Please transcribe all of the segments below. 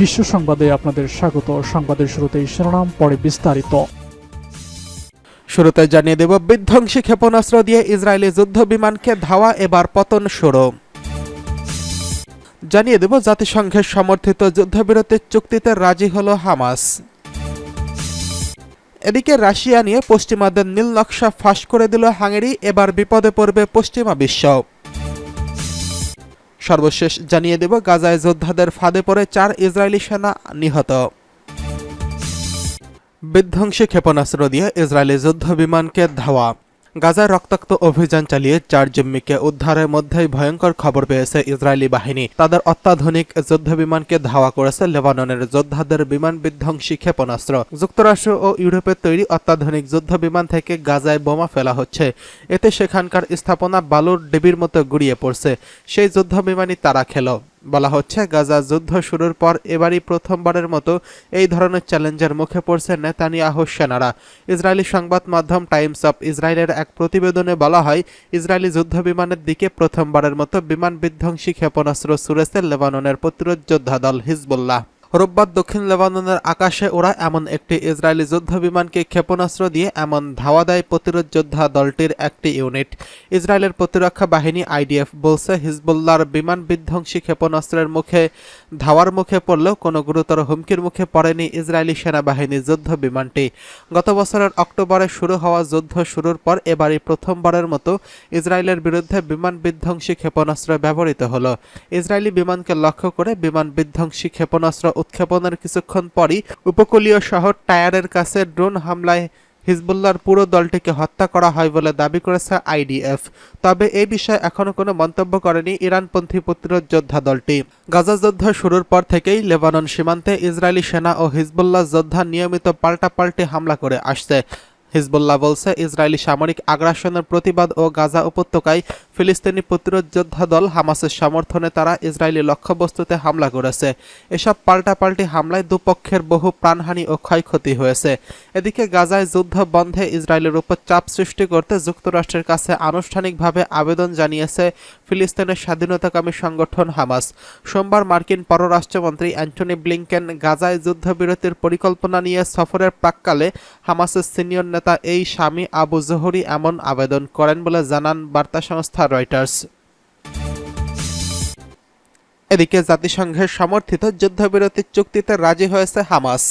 বিশ্ব সংবাদে আপনাদের স্বাগত। সংবাদের শুরুতেই শিরোনাম, পরে বিস্তারিত। শুরুতে জানিয়ে দেব, বিধ্বংসী ক্ষেপণাস্ত্র দিয়ে ইসরায়েলি যুদ্ধ বিমানকে ধাওয়া, এবার পতন শুরু। জানিয়ে দেব, জাতিসংঘের সমর্থিত যুদ্ধবিরতির চুক্তিতে রাজি হল হামাস। এদিকে রাশিয়া নিয়ে পশ্চিমাদের নীল নকশা ফাঁস করে দিল হাঙ্গেরি, এবার বিপদে পড়বে পশ্চিমা বিশ্ব। সর্বশেষ জানিয়ে দেব, গাজায় যোদ্ধাদের ফাঁদে পড়ে চার ইসরায়েলি সেনা নিহত। বিধ্বংসী ক্ষেপণাস্ত্র দিয়ে ইসরায়েলি যুদ্ধ বিমানকে ধাওয়া। গাজায় রক্তাক্ত অভিযান চালিয়ে চার জিম্মিকে উদ্ধারের মধ্যেই ভয়ঙ্কর খবর পেয়েছে ইসরায়েলি বাহিনী। তাদের অত্যাধুনিক যুদ্ধ বিমানকে ধাওয়া করেছে লেবাননের যোদ্ধাদের বিমান বিধ্বংসী ক্ষেপণাস্ত্র। যুক্তরাষ্ট্র ও ইউরোপের তৈরি অত্যাধুনিক যুদ্ধ বিমান থেকে গাজায় বোমা ফেলা হচ্ছে। এতে সেখানকার স্থাপনা বালুর ডিবির মতো গুড়িয়ে পড়ছে। সেই যুদ্ধ বিমানই তারা খেলো। বলা হচ্ছে, গাজা যুদ্ধ শুরুর পর এবারই প্রথমবারের মতো এই ধরনের চ্যালেঞ্জের মুখে পড়ছে নেতানিয়াহু সেনারা। ইসরায়েলি সংবাদ মাধ্যম টাইমস অফ ইসরায়েলের এক প্রতিবেদনে বলা হয়, ইসরায়েলি যুদ্ধ বিমানের দিকে প্রথমবারের মতো বিমান বিধ্বংসী ক্ষেপণাস্ত্র ছুড়েছে লেবাননের প্রতিরোধ যোদ্ধা দল হিজবুল্লাহ। রোববার দক্ষিণ লেবাননের আকাশে ওরা এমন একটি ইসরায়েলি যুদ্ধ বিমানকে ক্ষেপণাস্ত্র দিয়ে এমন ধাওয়া দেয় প্রতিরোধ যোদ্ধা দলটির একটি ইউনিট। ইসরায়েলের প্রতিরক্ষা বাহিনী আইডিএফ বলছে, হিজবুল্লাহর বিমান বিধ্বংসী ক্ষেপণাস্ত্রের মুখে, ধাওয়ার মুখে পড়লেও কোনো গুরুতর হুমকির মুখে পড়েনি ইসরায়েলি সেনাবাহিনীর যুদ্ধ বিমানটি। গত বছরের অক্টোবরে শুরু হওয়া যুদ্ধ শুরুর পর এবারই প্রথমবারের মতো ইসরায়েলের বিরুদ্ধে বিমান বিধ্বংসী ক্ষেপণাস্ত্র ব্যবহৃত হলো। ইসরায়েলি বিমানকে লক্ষ্য করে বিমান বিধ্বংসী ক্ষেপণাস্ত্র উৎক্ষেপণের কিছুক্ষণ পরই উপকূলীয় শহর টায়ারের কাছে ড্রোন হামলায় হিজবুল্লাহর পুরো দলটিকে হত্যা করা হয় বলে দাবি করেছে আইডিএফ। তবে এই বিষয়ে এখনও কোনো মন্তব্য করেনি ইরানপন্থী প্রতিরোধ যোদ্ধা দলটি। গাজা যুদ্ধ শুরুর পর থেকেই লেবানন সীমান্তে ইসরায়েলি সেনা ও হিজবুল্লাহ যোদ্ধা নিয়মিত পাল্টাপাল্টি হামলা করে আসছে। হিজবুল্লাহ বলছে, ইসরায়েলি সামরিক আগ্রাসনের প্রতিবাদ ও গাজা উপত্যকায় ফিলিস্তিনি প্রতিরোধ যোদ্ধা দল হামাসের সমর্থনে তারা ইসরায়েলি লক্ষ্যবস্তুতে হামলা করেছে। এসব পাল্টাপাল্টি হামলায় দুপক্ষের বহু প্রাণহানি ও ক্ষয়ক্ষতি হয়েছে। এদিকে গাজায় যুদ্ধ বন্ধে ইসরায়েলের উপর চাপ সৃষ্টি করতে যুক্তরাষ্ট্রের কাছে আনুষ্ঠানিকভাবে আবেদন জানিয়েছে ফিলিস্তিনের স্বাধীনতাকামী সংগঠন হামাস। সোমবার মার্কিন পররাষ্ট্রমন্ত্রী অ্যান্টনি ব্লিংকেন গাজায় যুদ্ধবিরতির পরিকল্পনা নিয়ে সফরের প্রাককালে হামাসের সিনিয়র নেতা এই স্বামী আবু জোহরি এমন আবেদন করেন বলে জানান বার্তা সংস্থা রয়টার্স এদিকে জাতিসংঘের সমর্থিত যুদ্ধবিরতির চুক্তিতে রাজি হয়েছে হামাস।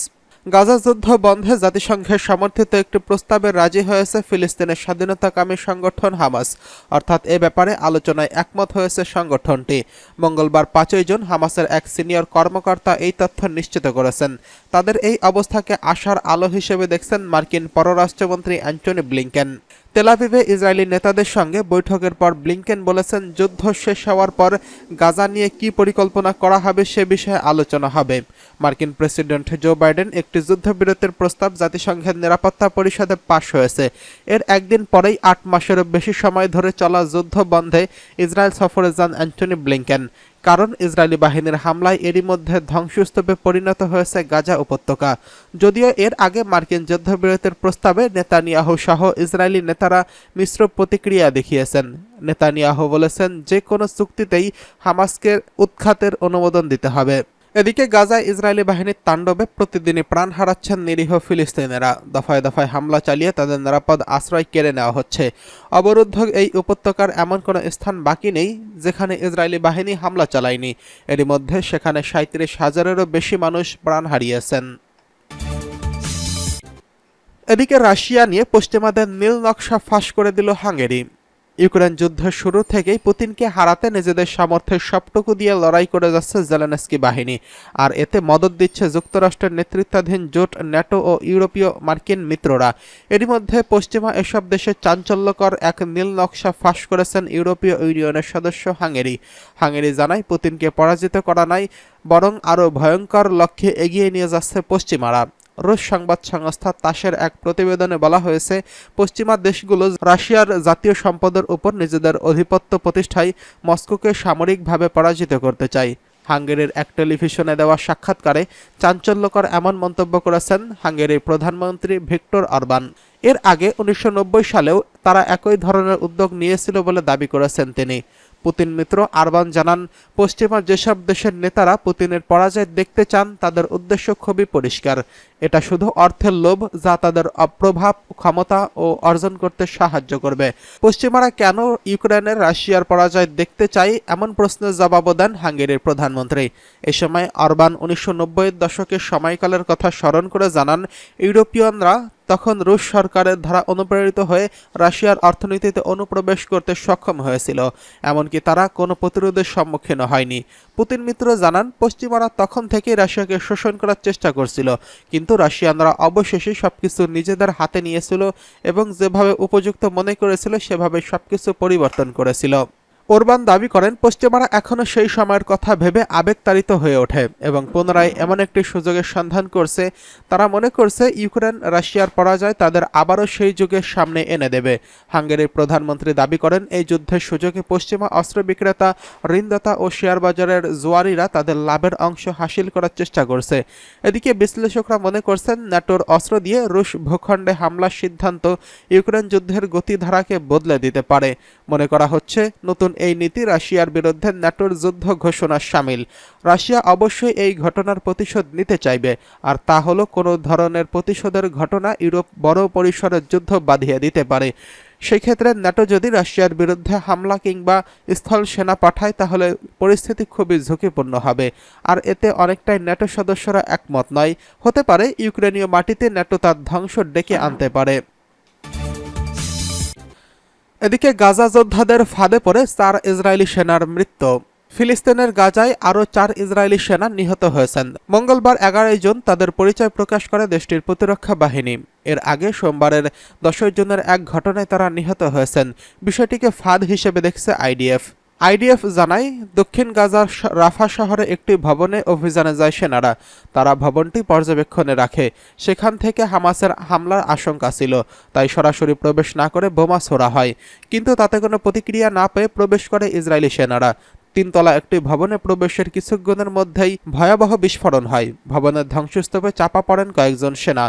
গাজা যুদ্ধ বন্ধে জাতিসংঘের সমর্থিত একটি প্রস্তাবে রাজি হয়েছে ফিলিস্তিনের স্বাধীনতাকামী সংগঠন হামাস। অর্থাৎ এ ব্যাপারে আলোচনায় একমত হয়েছে সংগঠনটি। মঙ্গলবার পাঁচই জুন হামাসের এক সিনিয়র কর্মকর্তা এই তথ্য নিশ্চিত করেছেন। তাদের এই অবস্থাকে আশার আলো হিসেবে দেখছেন মার্কিন পররাষ্ট্রমন্ত্রী অ্যান্টনি ব্লিংকেন। তেলাভিভে ইসরায়েলি নেতাদের সঙ্গে বৈঠকের পর ব্লিংকেন বলেছেন, যুদ্ধ শেষ হওয়ার পর গাজা নিয়ে কি পরিকল্পনা করা হবে সে বিষয়ে আলোচনা হবে। মার্কিন প্রেসিডেন্ট জো বাইডেন একটি যুদ্ধবিরতির প্রস্তাব জাতিসংঘের নিরাপত্তা পরিষদে পাশ হয়েছে। এর একদিন পরেই আট মাসেরও বেশি সময় ধরে চলা যুদ্ধ বন্ধে ইসরায়েল সফরে যান অ্যান্টনি ব্লিংকেন। কারণ ইসরায়েলি বাহিনীর হামলায় এরই মধ্যে ধ্বংসস্তূপে পরিণত হয়েছে গাজা উপত্যকা। যদিও এর আগে মার্কিন যুদ্ধবিরতির প্রস্তাবে নেতানিয়াহু সহ ইসরায়েলি নেতারা মিশ্র প্রতিক্রিয়া দেখিয়েছেন। নেতানিয়াহু বলেছেন, যে কোনো চুক্তিতেই হামাসকে উৎখাতের অনুমোদন দিতে হবে। এদিকে গাজায় ইসরায়েলি বাহিনীর তাণ্ডবে প্রতিদিনই প্রাণ হারাচ্ছেন নিরীহ ফিলিস্তিনিরা। দফায় দফায় হামলা চালিয়ে তাদের নিরাপদ আশ্রয় কেড়ে নেওয়া হচ্ছে। অবরুদ্ধ এই উপত্যকার এমন কোনো স্থান বাকি নেই যেখানে ইসরায়েলি বাহিনী হামলা চালায়নি। এরই মধ্যে সেখানে সাঁত্রিশ হাজারেরও বেশি মানুষ প্রাণ হারিয়েছেন। এদিকে রাশিয়া নিয়ে পশ্চিমাদের নীল নকশা ফাঁস করে দিল হাঙ্গেরি। ইউক্রেন যুদ্ধ শুরু থেকেই পুতিনকে হারাতে নিজেদের সামর্থ্যের সবটুকু দিয়ে লড়াই করে যাচ্ছে জেলেনস্কি বাহিনী। আর এতে মদত দিচ্ছে যুক্তরাষ্ট্রের নেতৃত্বাধীন জোট, ন্যাটো ও ইউরোপীয় মার্কিন মিত্ররা। এরই মধ্যে পশ্চিমা এসব দেশে চাঞ্চল্যকর এক নীল নকশা ফাঁস করেছেন ইউরোপীয় ইউনিয়নের সদস্য হাঙ্গেরি। হাঙ্গেরি জানায়, পুতিনকে পরাজিত করা নাই, বরং আরও ভয়ঙ্কর লক্ষ্যে এগিয়ে নিয়ে যাচ্ছে পশ্চিমারা। রুশ সংবাদ সংস্থা তাসের এক প্রতিবেদনে বলা হয়েছে, পশ্চিমা দেশগুলো রাশিয়ার জাতীয় সম্পদের উপর নিজেদের আধিপত্য প্রতিষ্ঠায় মস্কোকে সামরিকভাবে পরাজিত করতে চায়। হাঙ্গেরির এক টেলিভিশনে দেওয়া সাক্ষাৎকারে চাঞ্চল্যকর এমন মন্তব্য করেছেন হাঙ্গেরির প্রধানমন্ত্রী ভিক্টর অরবান। এর আগে উনিশশো নব্বই সালেও তারা একই ধরনের উদ্যোগ নিয়েছিল বলে দাবি করেছেন তিনি। পুতিন মিত্র আরবান জানান পশ্চিমা যেসব দেশের নেতারা পুতিনের পরাজয় দেখতে চান, তাদের উদ্দেশ্য খুবই পরিষ্কার। এটা শুধু অর্থের লোভ, যা তাদের অপ্রভাব, ক্ষমতা ও অর্জন করতে সাহায্য করবে। পশ্চিমারা কেন ইউক্রেনের রাশিয়ার পরাজয় দেখতে চাই এমন প্রশ্নের জবাবও দেন হাঙ্গেরির প্রধানমন্ত্রী। এ সময় অরবান উনিশশো দশকের সময়কালের কথা স্মরণ করে জানান, ইউরোপীয়নরা তখন রুশ সরকারের দ্বারা অনুপ্রেরিত হয়ে রাশিয়ার অর্থনীতিতে অনুপ্রবেশ করতে সক্ষম হয়েছিল। এমনকি তারা কোনো প্রতিরোধের সম্মুখীন হয়নি। পুতিন মিত্র জানান, পশ্চিমারা তখন থেকেই রাশিয়াকে শোষণ করার চেষ্টা করছিল। কিন্তু রাশিয়ানরা অবশেষে সবকিছু নিজেদের হাতে নিয়েছিল এবং যেভাবে উপযুক্ত মনে করেছিল, সেভাবে সবকিছু পরিবর্তন করেছিল। ওরবান দাবি করেন, পশ্চিমারা এখনও সেই সময়ের কথা ভেবে আবেগতাড়িত হয়ে ওঠে এবং পুনরায় এমন একটি সুযোগের সন্ধান করছে, তারা মনে করছে ইউক্রেন, রাশিয়ার পরাজয় তাদের আবারও সেই যুগের সামনে এনে দেবে। হাঙ্গেরির প্রধানমন্ত্রী দাবি করেন, এই যুদ্ধের সুযোগে পশ্চিমা অস্ত্র বিক্রেতা, ঋণদাতা ও শেয়ার বাজারের জোয়ারিরা তাদের লাভের অংশ হাসিল করার চেষ্টা করছে। এদিকে বিশ্লেষকরা মনে করছেন, ন্যাটোর অস্ত্র দিয়ে রুশ ভূখণ্ডে হামলার সিদ্ধান্ত ইউক্রেন যুদ্ধের গতিধারাকে বদলে দিতে পারে। মনে করা হচ্ছে, নতুন এই নীতি রাশিয়ার বিরুদ্ধে ন্যাটোর যুদ্ধ ঘোষণার সামিল। রাশিয়া অবশ্যই এই ঘটনার প্রতিশোধ নিতে চাইবে, আর তা হলো কোনো ধরনের প্রতিশোধের ঘটনা ইউরোপ বড় পরিসরের যুদ্ধ বাঁধিয়ে দিতে পারে। সেক্ষেত্রে ন্যাটো যদি রাশিয়ার বিরুদ্ধে হামলা কিংবা স্থল সেনা পাঠায়, তাহলে পরিস্থিতি খুবই ঝুঁকিপূর্ণ হবে। আর এতে অনেকটাই ন্যাটো সদস্যরা একমত নয়। হতে পারে ইউক্রেনীয় মাটিতে ন্যাটো তার ধ্বংস ডেকে আনতে পারে। এদিকে গাজা যোদ্ধাদের ফাঁদে পড়ে চার ইসরায়েলি সেনার মৃত্যু। ফিলিস্তিনের গাজায় আরও চার ইসরায়েলি সেনা নিহত হয়েছেন। মঙ্গলবার এগারোই জুন তাদের পরিচয় প্রকাশ করে দেশটির প্রতিরক্ষা বাহিনী। এর আগে সোমবারের দশই জুনের এক ঘটনায় তারা নিহত হয়েছেন। বিষয়টিকে ফাঁদ হিসেবে দেখছে আইডিএফ। আইডিএফ জানায়, দক্ষিণ গাজার রাফা শহরে একটি ভবনে অভিযানে যায় সেনারা। তারা ভবনটি পর্যবেক্ষণে রাখে। সেখান থেকে হামাসের হামলার আশঙ্কা ছিল, তাই সরাসরি প্রবেশ না করে বোমা ছোড়া হয়। কিন্তু তাতে কোনো প্রতিক্রিয়া না পেয়ে প্রবেশ করে ইসরায়েলি সেনারা। তিনতলা একটি ভবনে প্রবেশের কিছুক্ষণের মধ্যেই ভয়াবহ বিস্ফোরণ হয়। ভবনের ধ্বংসস্তূপে চাপা পড়েন কয়েকজন সেনা।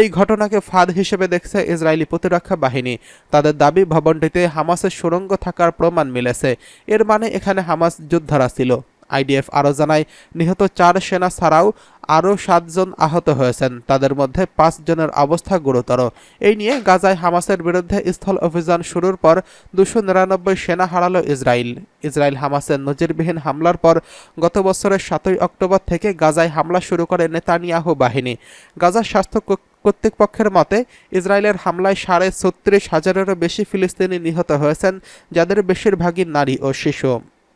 এই ঘটনাকে ফাঁদ হিসেবে দেখছে ইসরায়েলি প্রতিরক্ষা বাহিনী। তাদের দাবি, ভবনটিতে হামাসের সুরঙ্গ থাকার প্রমাণ মিলেছে। এর মানে এখানে হামাস যোদ্ধারা ছিল। আইডিএফ আরও জানায়, নিহত চার সেনা ছাড়াও আরও সাতজন আহত হয়েছেন। তাদের মধ্যে পাঁচ জনের অবস্থা গুরুতর। এই নিয়ে গাজায় হামাসের বিরুদ্ধে স্থল অভিযান শুরুর পর দুশো নিরানব্বই সেনা হারালো ইসরায়েল। ইসরায়েল হামাসের নজিরবিহীন হামলার পর গত বছরের সাতই অক্টোবর থেকে গাজায় হামলা শুরু করে নেতানিয়াহু বাহিনী। গাজার স্বাস্থ্য কর্তৃপক্ষের মতে, ইসরায়েলের হামলায় সাড়ে ছত্রিশ হাজারেরও বেশি ফিলিস্তিনি নিহত হয়েছেন, যাদের বেশিরভাগই নারী ও শিশু।